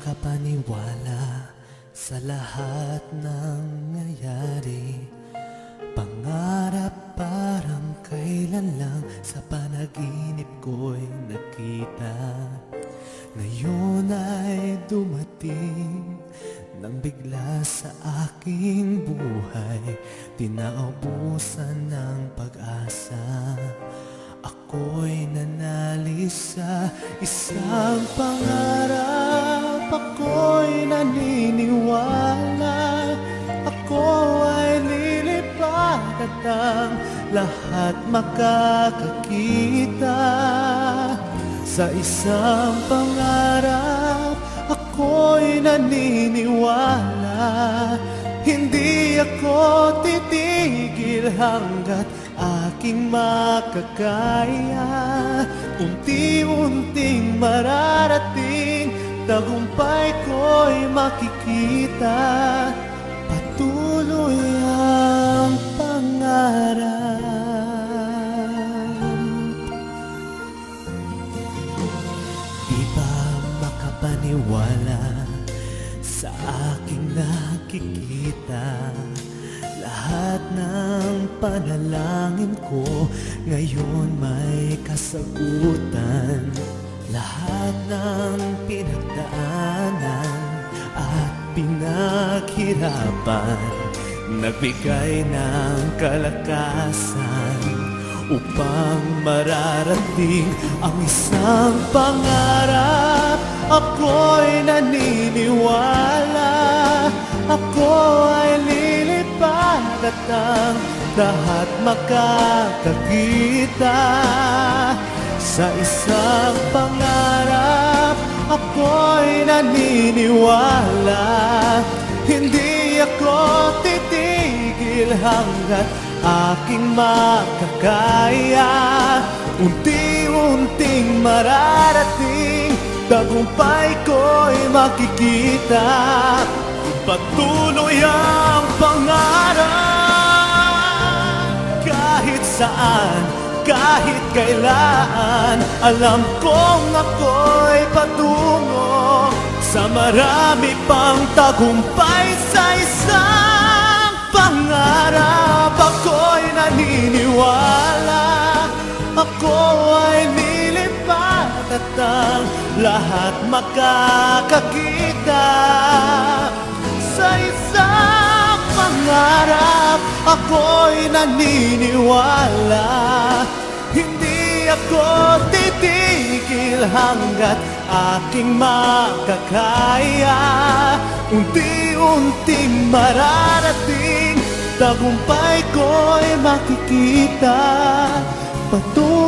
Makapaniwala sa lahat ng nangyari dumating nang bigla sa aking buhay. Tinaubusan ng pag-asa. Ako'y nanalis sa isang pangarap. Ako'y naniniwala. Ako ay lilipad at ang lahat makakakita. Sa isang pangarap Ako'y naniniwala Hindi ako titigil hanggat aking makakaya. Unti-unting mararating Tagumpay ko'y makikita. Patuloy ang pangarap sa aking nakikita. Lahat ng panalangin ko ngayon may kasagutan. Lahat ng pinagdaanan at pinaghirapan Nagbigay ng kalakasan upang mararating ang isang pangarap. Ako'y naniniwala Ako ay lilipad at ang lahat makakakita. Sa isang pangarap Ako'y naniniwala. Hindi ako titigil hanggat aking makakaya. Unti-unting mararating Tagumpay ko'y makikita Patuloy ang pangarap. Kahit saan, kahit kailan Alam kong ako'y patungo Sa marami pang tagumpay sa isang pangarap. Ako'y naniniwala Ako ay nilipad at ang lahat makakakita Sa isang pangarap Ako'y naniniwala. Hindi ako titigil hanggat aking makakaya. Unti-unting mararating Tagumpay ko'y makikita. Patuloy